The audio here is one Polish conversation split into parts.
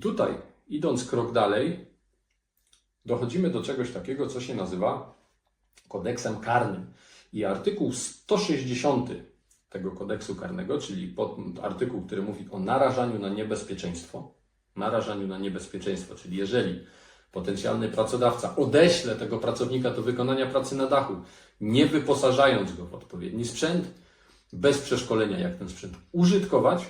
tutaj, idąc krok dalej, dochodzimy do czegoś takiego, co się nazywa kodeksem karnym. I artykuł 160 tego kodeksu karnego, czyli artykuł, który mówi o narażaniu na niebezpieczeństwo, narażaniu na niebezpieczeństwo, czyli jeżeli potencjalny pracodawca odeśle tego pracownika do wykonania pracy na dachu, nie wyposażając go w odpowiedni sprzęt, bez przeszkolenia, jak ten sprzęt użytkować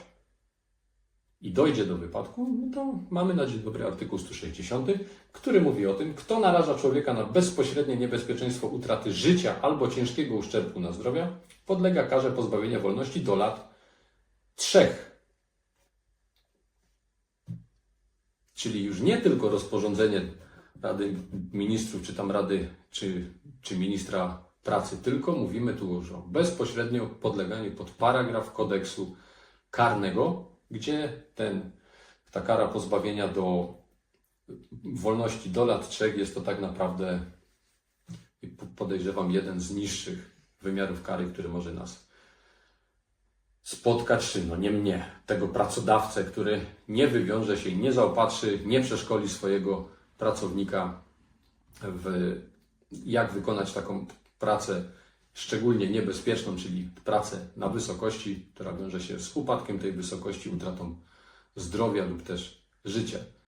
i dojdzie do wypadku, no to mamy na dzień dobry artykuł 160, który mówi o tym, kto naraża człowieka na bezpośrednie niebezpieczeństwo utraty życia albo ciężkiego uszczerbku na zdrowia, podlega karze pozbawienia wolności do lat trzech. Czyli już nie tylko rozporządzenie Rady Ministrów, czy tam Rady, czy, czy ministra pracy, tylko mówimy tu już o bezpośrednio podleganiu pod paragraf kodeksu karnego, gdzie ten, ta kara pozbawienia do wolności do lat trzech jest to tak naprawdę, podejrzewam, jeden z niższych wymiarów kary, który może nas spotkać, czy no nie mnie, tego pracodawcę, który nie wywiąże się, nie zaopatrzy, nie przeszkoli swojego pracownika w jak wykonać taką pracę szczególnie niebezpieczną, czyli pracę na wysokości, która wiąże się z upadkiem tej wysokości, utratą zdrowia lub też życia.